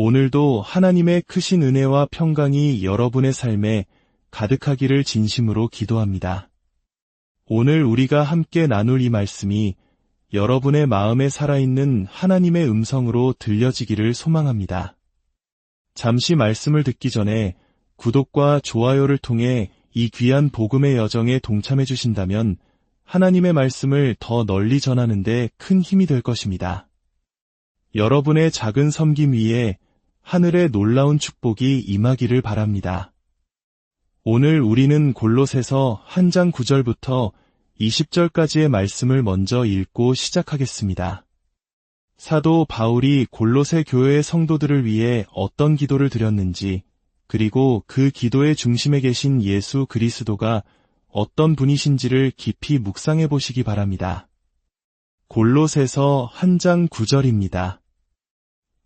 오늘도 하나님의 크신 은혜와 평강이 여러분의 삶에 가득하기를 진심으로 기도합니다. 오늘 우리가 함께 나눌 이 말씀이 여러분의 마음에 살아있는 하나님의 음성으로 들려지기를 소망합니다. 잠시 말씀을 듣기 전에 구독과 좋아요를 통해 이 귀한 복음의 여정에 동참해 주신다면 하나님의 말씀을 더 널리 전하는데 큰 힘이 될 것입니다. 여러분의 작은 섬김 위에 하늘의 놀라운 축복이 임하기를 바랍니다. 오늘 우리는 골롯에서 한 장 9절부터 20절까지의 말씀을 먼저 읽고 시작하겠습니다. 사도 바울이 골롯의 교회의 성도들을 위해 어떤 기도를 드렸는지, 그리고 그 기도의 중심에 계신 예수 그리스도가 어떤 분이신지를 깊이 묵상해 보시기 바랍니다. 골롯에서 한 장 9절입니다.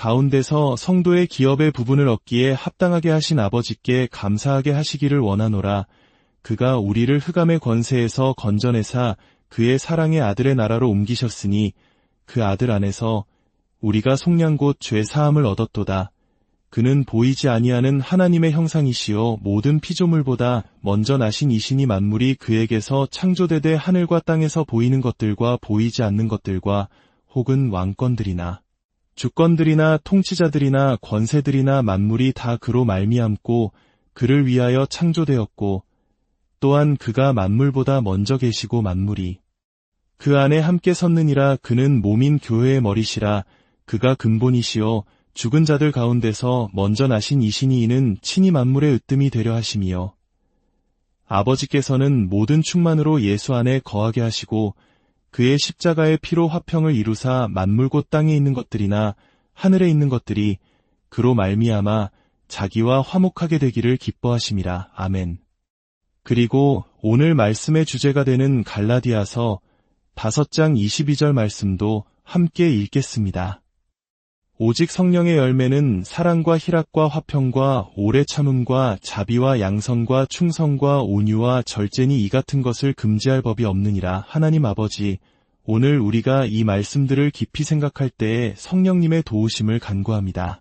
가운데서 성도의 기업의 부분을 얻기에 합당하게 하신 아버지께 감사하게 하시기를 원하노라. 그가 우리를 흑암의 권세에서 건져내사 그의 사랑의 아들의 나라로 옮기셨으니 그 아들 안에서 우리가 속량 곧 죄 사함을 얻었도다. 그는 보이지 아니하는 하나님의 형상이시요 모든 피조물보다 먼저 나신 이신이 만물이 그에게서 창조되되 하늘과 땅에서 보이는 것들과 보이지 않는 것들과 혹은 왕권들이나 주권들이나 통치자들이나 권세들이나 만물이 다 그로 말미암고 그를 위하여 창조되었고 또한 그가 만물보다 먼저 계시고 만물이 그 안에 함께 섰느니라 그는 몸인 교회의 머리시라. 그가 근본이시요 죽은 자들 가운데서 먼저 나신 이신이 이는 친히 만물의 으뜸이 되려 하심이요. 아버지께서는 모든 충만으로 예수 안에 거하게 하시고 그의 십자가의 피로 화평을 이루사 만물 곧 땅에 있는 것들이나 하늘에 있는 것들이 그로 말미암아 자기와 화목하게 되기를 기뻐하심이라. 아멘. 그리고 오늘 말씀의 주제가 되는 갈라디아서 다섯 장 22절 말씀도 함께 읽겠습니다. 오직 성령의 열매는 사랑과 희락과 화평과 오래 참음과 자비와 양성과 충성과 온유와 절제니 이 같은 것을 금지할 법이 없느니라 하나님 아버지 오늘 우리가 이 말씀들을 깊이 생각할 때에 성령님의 도우심을 간구합니다.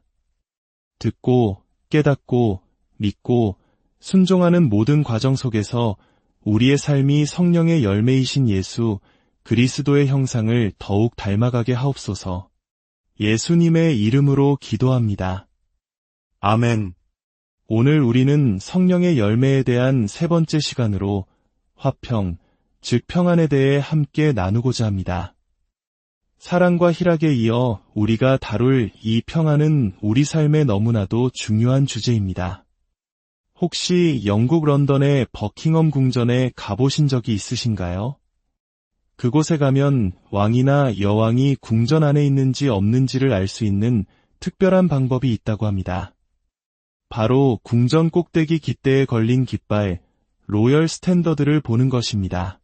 듣고 깨닫고 믿고 순종하는 모든 과정 속에서 우리의 삶이 성령의 열매이신 예수 그리스도의 형상을 더욱 닮아가게 하옵소서. 예수님의 이름으로 기도합니다. 아멘. 오늘 우리는 성령의 열매에 대한 세 번째 시간으로 화평, 즉 평안에 대해 함께 나누고자 합니다. 사랑과 희락에 이어 우리가 다룰 이 평안은 우리 삶에 너무나도 중요한 주제입니다. 혹시 영국 런던의 버킹엄 궁전에 가보신 적이 있으신가요? 그곳에 가면 왕이나 여왕이 궁전 안에 있는지 없는지를 알 수 있는 특별한 방법이 있다고 합니다. 바로 궁전 꼭대기 깃대에 걸린 깃발, 로열 스탠더드를 보는 것입니다.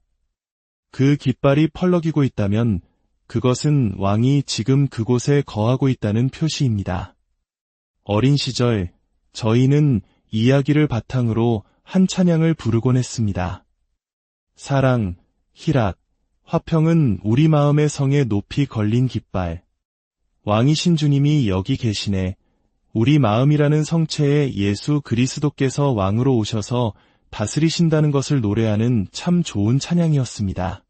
그 깃발이 펄럭이고 있다면 그것은 왕이 지금 그곳에 거하고 있다는 표시입니다. 어린 시절 저희는 이야기를 바탕으로 한 찬양을 부르곤 했습니다. 사랑, 희락, 화평은 우리 마음의 성에 높이 걸린 깃발. 왕이신 주님이 여기 계시네. 우리 마음이라는 성체에 예수 그리스도께서 왕으로 오셔서 다스리신다는 것을 노래하는 참 좋은 찬양이었습니다.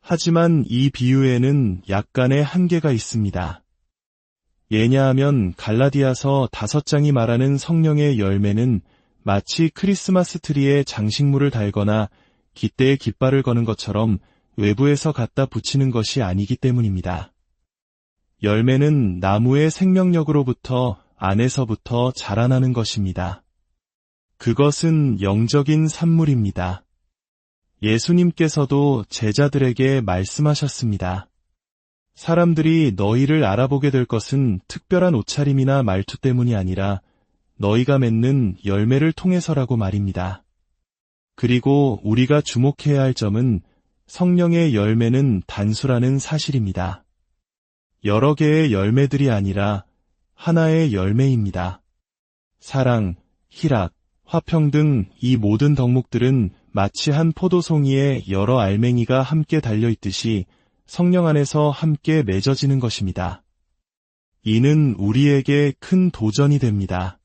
하지만 이 비유에는 약간의 한계가 있습니다. 예냐하면 갈라디아서 다섯 장이 말하는 성령의 열매는 마치 크리스마스 트리에 장식물을 달거나 깃대에 깃발을 거는 것처럼 외부에서 갖다 붙이는 것이 아니기 때문입니다. 열매는 나무의 생명력으로부터 안에서부터 자라나는 것입니다. 그것은 영적인 산물입니다. 예수님께서도 제자들에게 말씀하셨습니다. 사람들이 너희를 알아보게 될 것은 특별한 옷차림이나 말투 때문이 아니라 너희가 맺는 열매를 통해서라고 말입니다. 그리고 우리가 주목해야 할 점은 성령의 열매는 단수라는 사실입니다. 여러 개의 열매들이 아니라 하나의 열매입니다. 사랑, 희락, 화평 등 이 모든 덕목들은 마치 한 포도송이에 여러 알맹이가 함께 달려있듯이 성령 안에서 함께 맺어지는 것입니다. 이는 우리에게 큰 도전이 됩니다.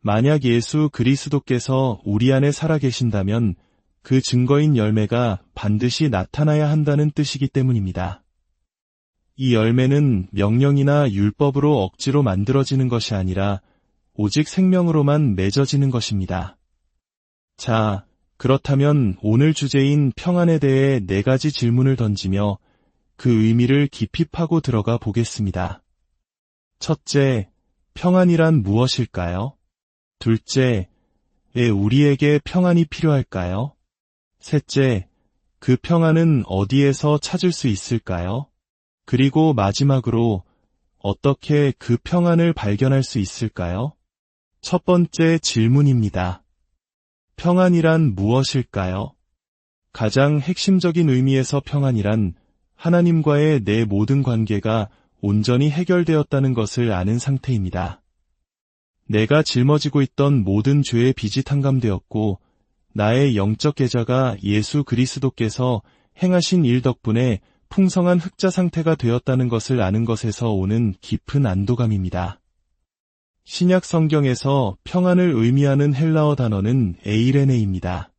만약 예수 그리스도께서 우리 안에 살아계신다면 그 증거인 열매가 반드시 나타나야 한다는 뜻이기 때문입니다. 이 열매는 명령이나 율법으로 억지로 만들어지는 것이 아니라 오직 생명으로만 맺어지는 것입니다. 자, 그렇다면 오늘 주제인 평안에 대해 네 가지 질문을 던지며 그 의미를 깊이 파고 들어가 보겠습니다. 첫째, 평안이란 무엇일까요? 둘째, 왜 우리에게 평안이 필요할까요? 셋째, 그 평안은 어디에서 찾을 수 있을까요? 그리고 마지막으로 어떻게 그 평안을 발견할 수 있을까요? 첫 번째 질문입니다. 평안이란 무엇일까요? 가장 핵심적인 의미에서 평안이란 하나님과의 내 모든 관계가 온전히 해결되었다는 것을 아는 상태입니다. 내가 짊어지고 있던 모든 죄의 빚이 탕감되었고 나의 영적 계좌가 예수 그리스도께서 행하신 일 덕분에 풍성한 흑자 상태가 되었다는 것을 아는 것에서 오는 깊은 안도감입니다. 신약 성경에서 평안을 의미하는 헬라어 단어는 에이레네입니다.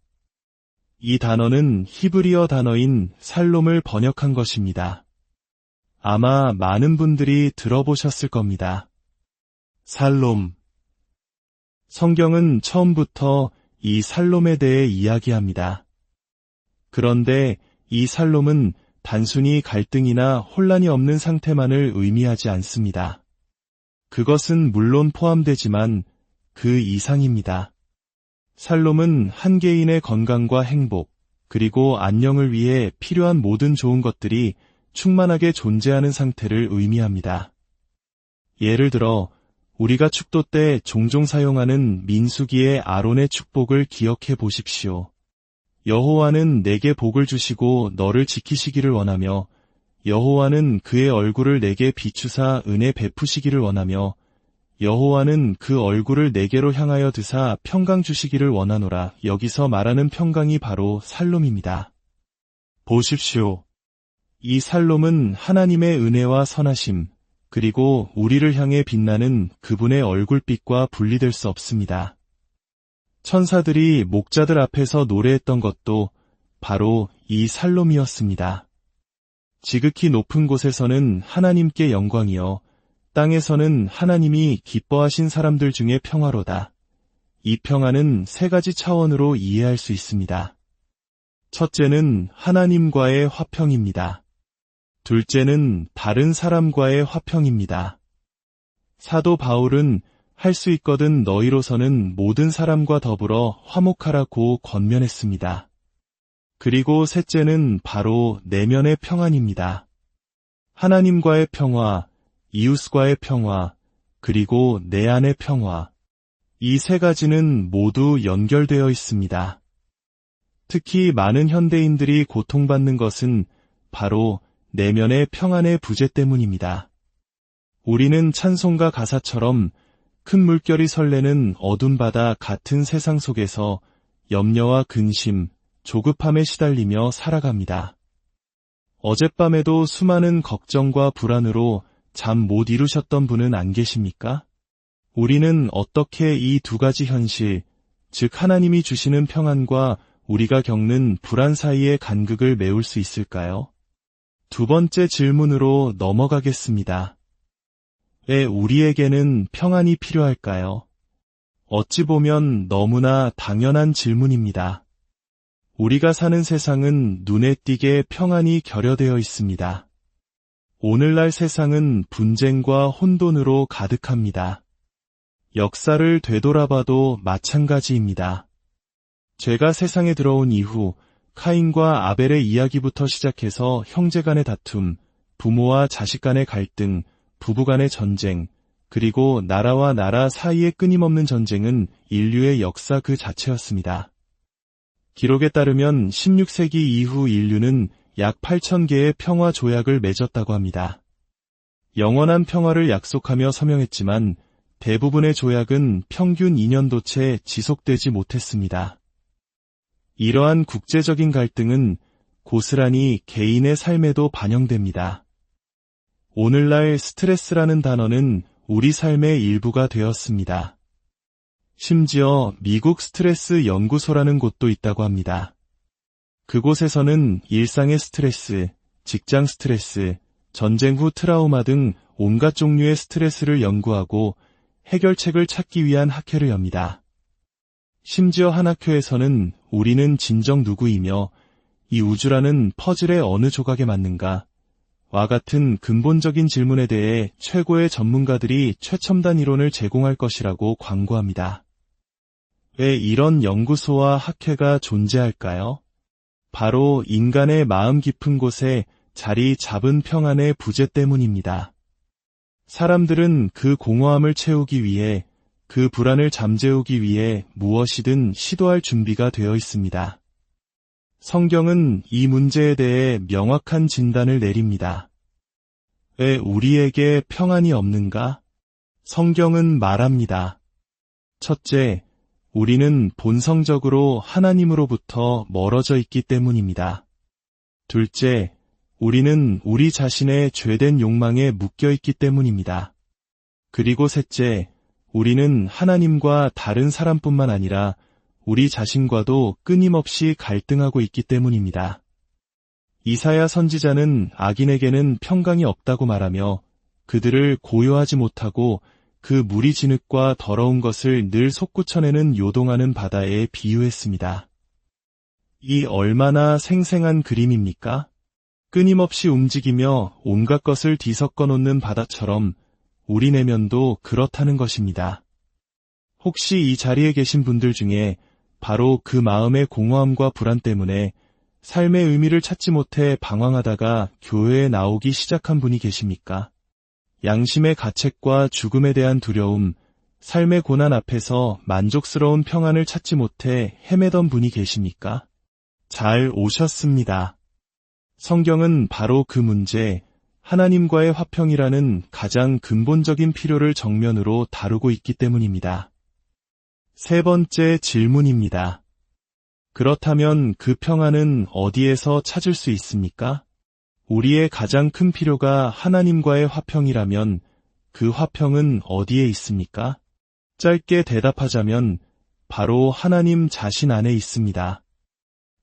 이 단어는 히브리어 단어인 살롬을 번역한 것입니다. 아마 많은 분들이 들어보셨을 겁니다. 살롬. 성경은 처음부터 이 살롬에 대해 이야기합니다. 그런데 이 살롬은 단순히 갈등이나 혼란이 없는 상태만을 의미하지 않습니다. 그것은 물론 포함되지만 그 이상입니다. 살롬은 한 개인의 건강과 행복, 그리고 안녕을 위해 필요한 모든 좋은 것들이 충만하게 존재하는 상태를 의미합니다. 예를 들어, 우리가 축도 때 종종 사용하는 민수기의 아론의 축복을 기억해 보십시오. 여호와는 내게 복을 주시고 너를 지키시기를 원하며 여호와는 그의 얼굴을 내게 비추사 은혜 베푸시기를 원하며 여호와는 그 얼굴을 내게로 향하여 드사 평강 주시기를 원하노라. 여기서 말하는 평강이 바로 살롬입니다. 보십시오. 이 살롬은 하나님의 은혜와 선하심, 그리고 우리를 향해 빛나는 그분의 얼굴빛과 분리될 수 없습니다. 천사들이 목자들 앞에서 노래했던 것도 바로 이 살롬이었습니다. 지극히 높은 곳에서는 하나님께 영광이요. 땅에서는 하나님이 기뻐하신 사람들 중에 평화로다. 이 평화는 세 가지 차원으로 이해할 수 있습니다. 첫째는 하나님과의 화평입니다. 둘째는 다른 사람과의 화평입니다. 사도 바울은 할 수 있거든 너희로서는 모든 사람과 더불어 화목하라고 권면했습니다. 그리고 셋째는 바로 내면의 평안입니다. 하나님과의 평화, 이웃과의 평화, 그리고 내 안의 평화. 이 세 가지는 모두 연결되어 있습니다. 특히 많은 현대인들이 고통받는 것은 바로 내면의 평안의 부재 때문입니다. 우리는 찬송가 가사처럼 큰 물결이 설레는 어둠 바다 같은 세상 속에서 염려와 근심, 조급함에 시달리며 살아갑니다. 어젯밤에도 수많은 걱정과 불안으로 잠 못 이루셨던 분은 안 계십니까? 우리는 어떻게 이 두 가지 현실, 즉 하나님이 주시는 평안과 우리가 겪는 불안 사이의 간극을 메울 수 있을까요? 두 번째 질문으로 넘어가겠습니다. 왜 우리에게는 평안이 필요할까요? 어찌 보면 너무나 당연한 질문입니다. 우리가 사는 세상은 눈에 띄게 평안이 결여되어 있습니다. 오늘날 세상은 분쟁과 혼돈으로 가득합니다. 역사를 되돌아봐도 마찬가지입니다. 죄가 세상에 들어온 이후 카인과 아벨의 이야기부터 시작해서 형제 간의 다툼, 부모와 자식 간의 갈등, 부부 간의 전쟁, 그리고 나라와 나라 사이의 끊임없는 전쟁은 인류의 역사 그 자체였습니다. 기록에 따르면 16세기 이후 인류는 약 8,000개의 평화 조약을 맺었다고 합니다. 영원한 평화를 약속하며 서명했지만 대부분의 조약은 평균 2년도 채 지속되지 못했습니다. 이러한 국제적인 갈등은 고스란히 개인의 삶에도 반영됩니다. 오늘날 스트레스라는 단어는 우리 삶의 일부가 되었습니다. 심지어 미국 스트레스 연구소라는 곳도 있다고 합니다. 그곳에서는 일상의 스트레스, 직장 스트레스, 전쟁 후 트라우마 등 온갖 종류의 스트레스를 연구하고 해결책을 찾기 위한 학회를 엽니다. 심지어 한 학교에서는 우리는 진정 누구이며 이 우주라는 퍼즐의 어느 조각에 맞는가 와 같은 근본적인 질문에 대해 최고의 전문가들이 최첨단 이론을 제공할 것이라고 광고합니다. 왜 이런 연구소와 학회가 존재할까요? 바로 인간의 마음 깊은 곳에 자리 잡은 평안의 부재 때문입니다. 사람들은 그 공허함을 채우기 위해 그 불안을 잠재우기 위해 무엇이든 시도할 준비가 되어 있습니다. 성경은 이 문제에 대해 명확한 진단을 내립니다. 왜 우리에게 평안이 없는가? 성경은 말합니다. 첫째, 우리는 본성적으로 하나님으로부터 멀어져 있기 때문입니다. 둘째, 우리는 우리 자신의 죄된 욕망에 묶여 있기 때문입니다. 그리고 셋째, 우리는 하나님과 다른 사람뿐만 아니라 우리 자신과도 끊임없이 갈등하고 있기 때문입니다. 이사야 선지자는 악인에게는 평강이 없다고 말하며 그들을 고요하지 못하고 그 무리 진흙과 더러운 것을 늘 솟구쳐내는 요동하는 바다에 비유했습니다. 이 얼마나 생생한 그림입니까? 끊임없이 움직이며 온갖 것을 뒤섞어 놓는 바다처럼 우리 내면도 그렇다는 것입니다. 혹시 이 자리에 계신 분들 중에 바로 그 마음의 공허함과 불안 때문에 삶의 의미를 찾지 못해 방황하다가 교회에 나오기 시작한 분이 계십니까? 양심의 가책과 죽음에 대한 두려움, 삶의 고난 앞에서 만족스러운 평안을 찾지 못해 헤매던 분이 계십니까? 잘 오셨습니다. 성경은 바로 그 문제, 하나님과의 화평이라는 가장 근본적인 필요를 정면으로 다루고 있기 때문입니다. 세 번째 질문입니다. 그렇다면 그 평안은 어디에서 찾을 수 있습니까? 우리의 가장 큰 필요가 하나님과의 화평이라면 그 화평은 어디에 있습니까? 짧게 대답하자면 바로 하나님 자신 안에 있습니다.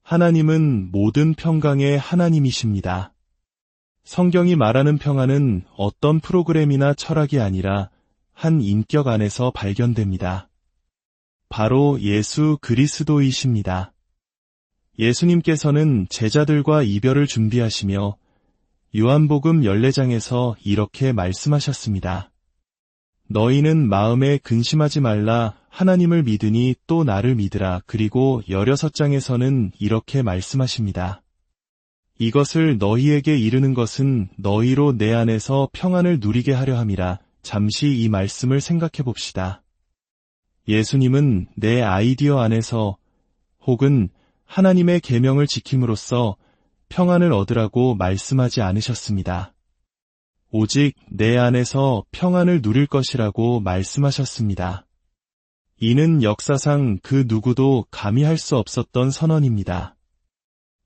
하나님은 모든 평강의 하나님이십니다. 성경이 말하는 평안은 어떤 프로그램이나 철학이 아니라 한 인격 안에서 발견됩니다. 바로 예수 그리스도이십니다. 예수님께서는 제자들과 이별을 준비하시며 요한복음 14장에서 이렇게 말씀하셨습니다. 너희는 마음에 근심하지 말라 하나님을 믿으니 또 나를 믿으라 그리고 16장에서는 이렇게 말씀하십니다. 이것을 너희에게 이르는 것은 너희로 내 안에서 평안을 누리게 하려 함이라 잠시 이 말씀을 생각해 봅시다. 예수님은 내 아이디어 안에서 혹은 하나님의 계명을 지킴으로써 평안을 얻으라고 말씀하지 않으셨습니다. 오직 내 안에서 평안을 누릴 것이라고 말씀하셨습니다. 이는 역사상 그 누구도 감히 할 수 없었던 선언입니다.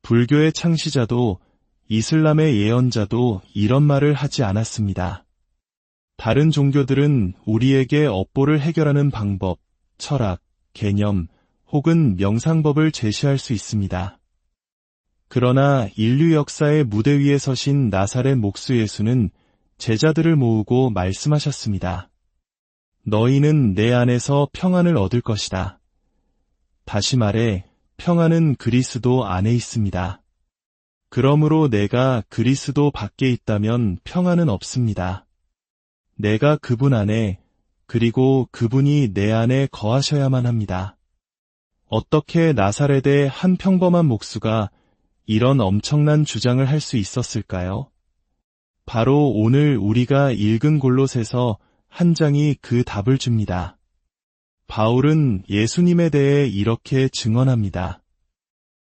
불교의 창시자도 이슬람의 예언자도 이런 말을 하지 않았습니다. 다른 종교들은 우리에게 업보를 해결하는 방법, 철학, 개념, 혹은 명상법을 제시할 수 있습니다. 그러나 인류 역사의 무대 위에 서신 나사렛 목수 예수는 제자들을 모으고 말씀하셨습니다. 너희는 내 안에서 평안을 얻을 것이다. 다시 말해, 평안은 그리스도 안에 있습니다. 그러므로 내가 그리스도 밖에 있다면 평안은 없습니다. 내가 그분 안에, 그리고 그분이 내 안에 거하셔야만 합니다. 어떻게 나사렛의 한 평범한 목수가 이런 엄청난 주장을 할 수 있었을까요? 바로 오늘 우리가 읽은 골롯에서 한 장이 그 답을 줍니다. 바울은 예수님에 대해 이렇게 증언합니다.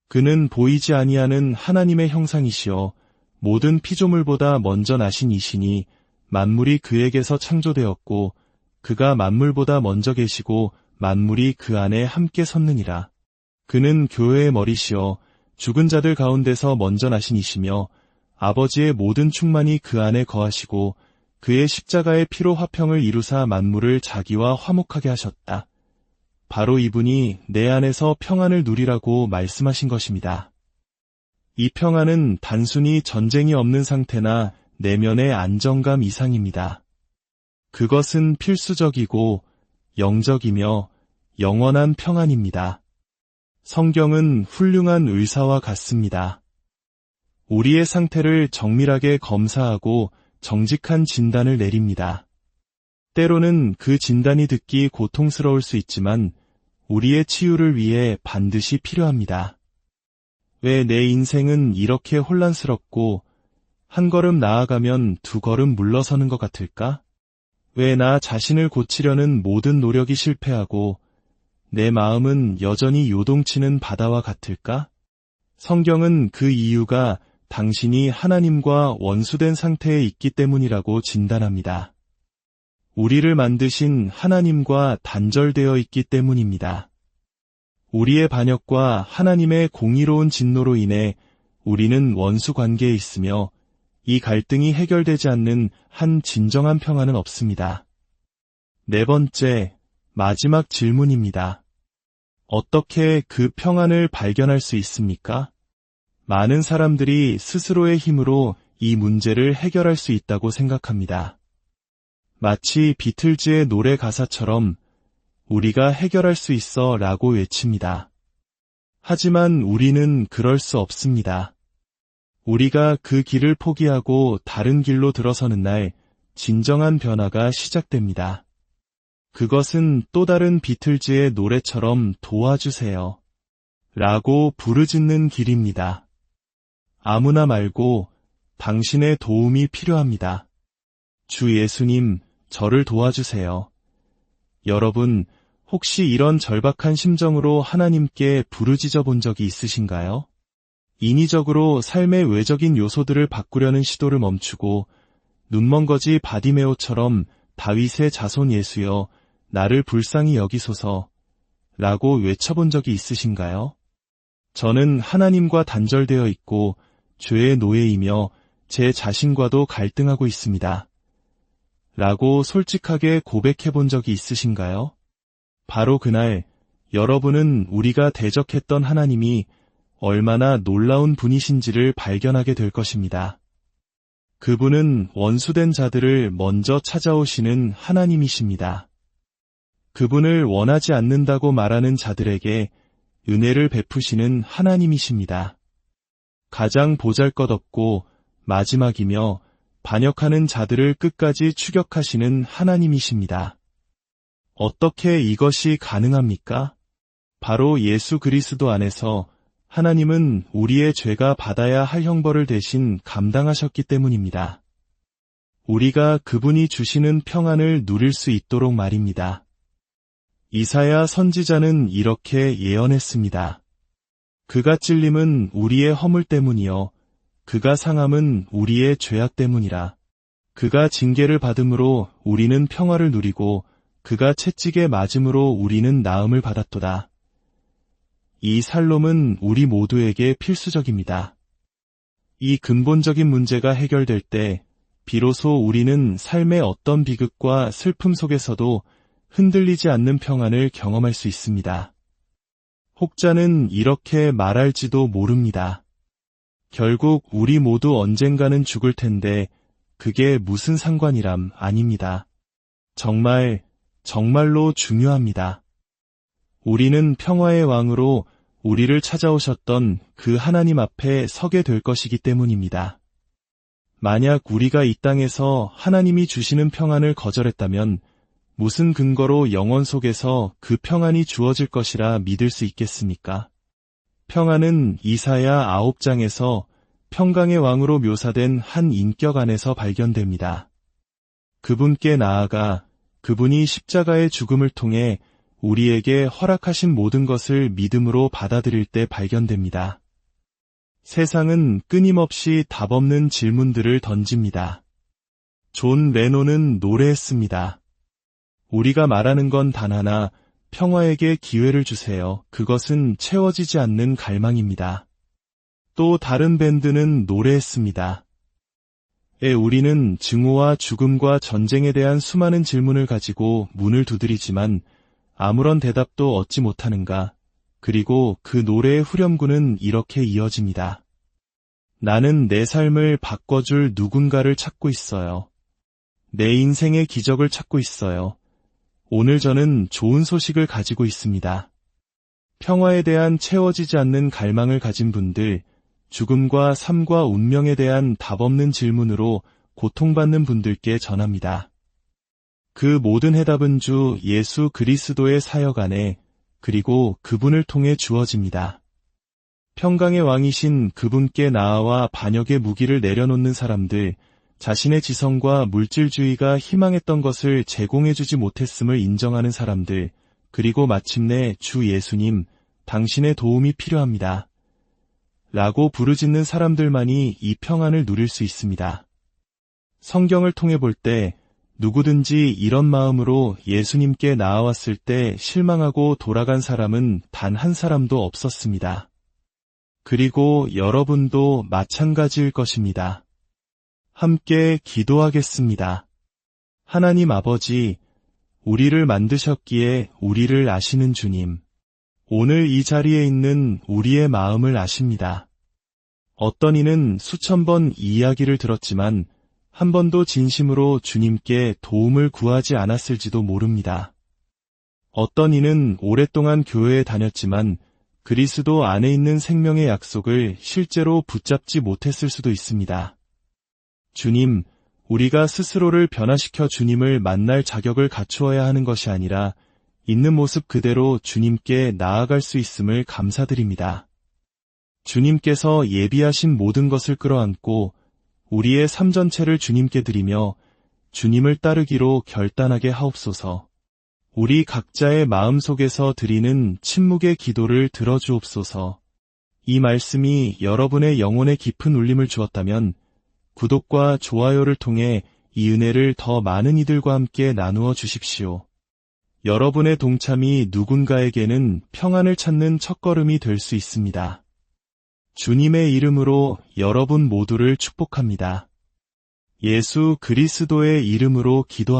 그는 보이지 아니하는 하나님의 형상이시여 모든 피조물보다 먼저 나신 이시니 만물이 그에게서 창조되었고 그가 만물보다 먼저 계시고 만물이 그 안에 함께 섰느니라. 그는 교회의 머리시여 죽은 자들 가운데서 먼저 나신 이시며 아버지의 모든 충만이 그 안에 거하시고 그의 십자가의 피로 화평을 이루사 만물을 자기와 화목하게 하셨다. 바로 이분이 내 안에서 평안을 누리라고 말씀하신 것입니다. 이 평안은 단순히 전쟁이 없는 상태나 내면의 안정감 이상입니다. 그것은 필수적이고 영적이며 영원한 평안입니다. 성경은 훌륭한 의사와 같습니다. 우리의 상태를 정밀하게 검사하고 정직한 진단을 내립니다. 때로는 그 진단이 듣기 고통스러울 수 있지만 우리의 치유를 위해 반드시 필요합니다. 왜 내 인생은 이렇게 혼란스럽고 한 걸음 나아가면 두 걸음 물러서는 것 같을까? 왜 나 자신을 고치려는 모든 노력이 실패하고 내 마음은 여전히 요동치는 바다와 같을까? 성경은 그 이유가 당신이 하나님과 원수된 상태에 있기 때문이라고 진단합니다. 우리를 만드신 하나님과 단절되어 있기 때문입니다. 우리의 반역과 하나님의 공의로운 진노로 인해 우리는 원수 관계에 있으며 이 갈등이 해결되지 않는 한 진정한 평안은 없습니다. 네 번째, 마지막 질문입니다. 어떻게 그 평안을 발견할 수 있습니까? 많은 사람들이 스스로의 힘으로 이 문제를 해결할 수 있다고 생각합니다. 마치 비틀즈의 노래 가사처럼 우리가 해결할 수 있어 라고 외칩니다. 하지만 우리는 그럴 수 없습니다. 우리가 그 길을 포기하고 다른 길로 들어서는 날 진정한 변화가 시작됩니다. 그것은 또 다른 비틀즈의 노래처럼 도와주세요. 라고 부르짖는 길입니다. 아무나 말고 당신의 도움이 필요합니다. 주 예수님, 저를 도와주세요. 여러분, 혹시 이런 절박한 심정으로 하나님께 부르짖어 본 적이 있으신가요? 인위적으로 삶의 외적인 요소들을 바꾸려는 시도를 멈추고 눈먼거지 바디메오처럼 다윗의 자손 예수여 나를 불쌍히 여기소서 라고 외쳐본 적이 있으신가요? 저는 하나님과 단절되어 있고 죄의 노예이며 제 자신과도 갈등하고 있습니다. 라고 솔직하게 고백해 본 적이 있으신가요? 바로 그날 여러분은 우리가 대적했던 하나님이 얼마나 놀라운 분이신지를 발견하게 될 것입니다. 그분은 원수된 자들을 먼저 찾아오시는 하나님이십니다. 그분을 원하지 않는다고 말하는 자들에게 은혜를 베푸시는 하나님이십니다. 가장 보잘것없고 마지막이며 반역하는 자들을 끝까지 추격하시는 하나님이십니다. 어떻게 이것이 가능합니까? 바로 예수 그리스도 안에서 하나님은 우리의 죄가 받아야 할 형벌을 대신 감당하셨기 때문입니다. 우리가 그분이 주시는 평안을 누릴 수 있도록 말입니다. 이사야 선지자는 이렇게 예언했습니다. 그가 찔림은 우리의 허물 때문이요. 그가 상함은 우리의 죄악 때문이라. 그가 징계를 받음으로 우리는 평화를 누리고 그가 채찍에 맞음으로 우리는 나음을 받았도다. 이 살롬은 우리 모두에게 필수적입니다. 이 근본적인 문제가 해결될 때 비로소 우리는 삶의 어떤 비극과 슬픔 속에서도 흔들리지 않는 평안을 경험할 수 있습니다. 혹자는 이렇게 말할지도 모릅니다. 결국 우리 모두 언젠가는 죽을 텐데 그게 무슨 상관이람 아닙니다. 정말, 정말로 중요합니다. 우리는 평화의 왕으로 우리를 찾아오셨던 그 하나님 앞에 서게 될 것이기 때문입니다. 만약 우리가 이 땅에서 하나님이 주시는 평안을 거절했다면 무슨 근거로 영원 속에서 그 평안이 주어질 것이라 믿을 수 있겠습니까? 평안은 이사야 9장에서 평강의 왕으로 묘사된 한 인격 안에서 발견됩니다. 그분께 나아가 그분이 십자가의 죽음을 통해 우리에게 허락하신 모든 것을 믿음으로 받아들일 때 발견됩니다. 세상은 끊임없이 답 없는 질문들을 던집니다. 존 레노는 노래했습니다. 우리가 말하는 건 단 하나, 평화에게 기회를 주세요. 그것은 채워지지 않는 갈망입니다. 또 다른 밴드는 노래했습니다. 에 우리는 증오와 죽음과 전쟁에 대한 수많은 질문을 가지고 문을 두드리지만 아무런 대답도 얻지 못하는가. 그리고 그 노래의 후렴구는 이렇게 이어집니다. 나는 내 삶을 바꿔줄 누군가를 찾고 있어요. 내 인생의 기적을 찾고 있어요. 오늘 저는 좋은 소식을 가지고 있습니다. 평화에 대한 채워지지 않는 갈망을 가진 분들, 죽음과 삶과 운명에 대한 답 없는 질문으로 고통받는 분들께 전합니다. 그 모든 해답은 주 예수 그리스도의 사역 안에 그리고 그분을 통해 주어집니다. 평강의 왕이신 그분께 나아와 반역의 무기를 내려놓는 사람들, 자신의 지성과 물질주의가 희망했던 것을 제공해주지 못했음을 인정하는 사람들, 그리고 마침내 주 예수님, 당신의 도움이 필요합니다. 라고 부르짖는 사람들만이 이 평안을 누릴 수 있습니다. 성경을 통해 볼 때 누구든지 이런 마음으로 예수님께 나아왔을 때 실망하고 돌아간 사람은 단 한 사람도 없었습니다. 그리고 여러분도 마찬가지일 것입니다. 함께 기도하겠습니다. 하나님 아버지, 우리를 만드셨기에 우리를 아시는 주님, 오늘 이 자리에 있는 우리의 마음을 아십니다. 어떤 이는 수천 번 이야기를 들었지만 한 번도 진심으로 주님께 도움을 구하지 않았을지도 모릅니다. 어떤 이는 오랫동안 교회에 다녔지만 그리스도 안에 있는 생명의 약속을 실제로 붙잡지 못했을 수도 있습니다. 주님, 우리가 스스로를 변화시켜 주님을 만날 자격을 갖추어야 하는 것이 아니라 있는 모습 그대로 주님께 나아갈 수 있음을 감사드립니다. 주님께서 예비하신 모든 것을 끌어안고 우리의 삶 전체를 주님께 드리며 주님을 따르기로 결단하게 하옵소서. 우리 각자의 마음 속에서 드리는 침묵의 기도를 들어주옵소서. 이 말씀이 여러분의 영혼에 깊은 울림을 주었다면 구독과 좋아요를 통해 이 은혜를 더 많은 이들과 함께 나누어 주십시오. 여러분의 동참이 누군가에게는 평안을 찾는 첫걸음이 될 수 있습니다. 주님의 이름으로 여러분 모두를 축복합니다. 예수 그리스도의 이름으로 기도합니다.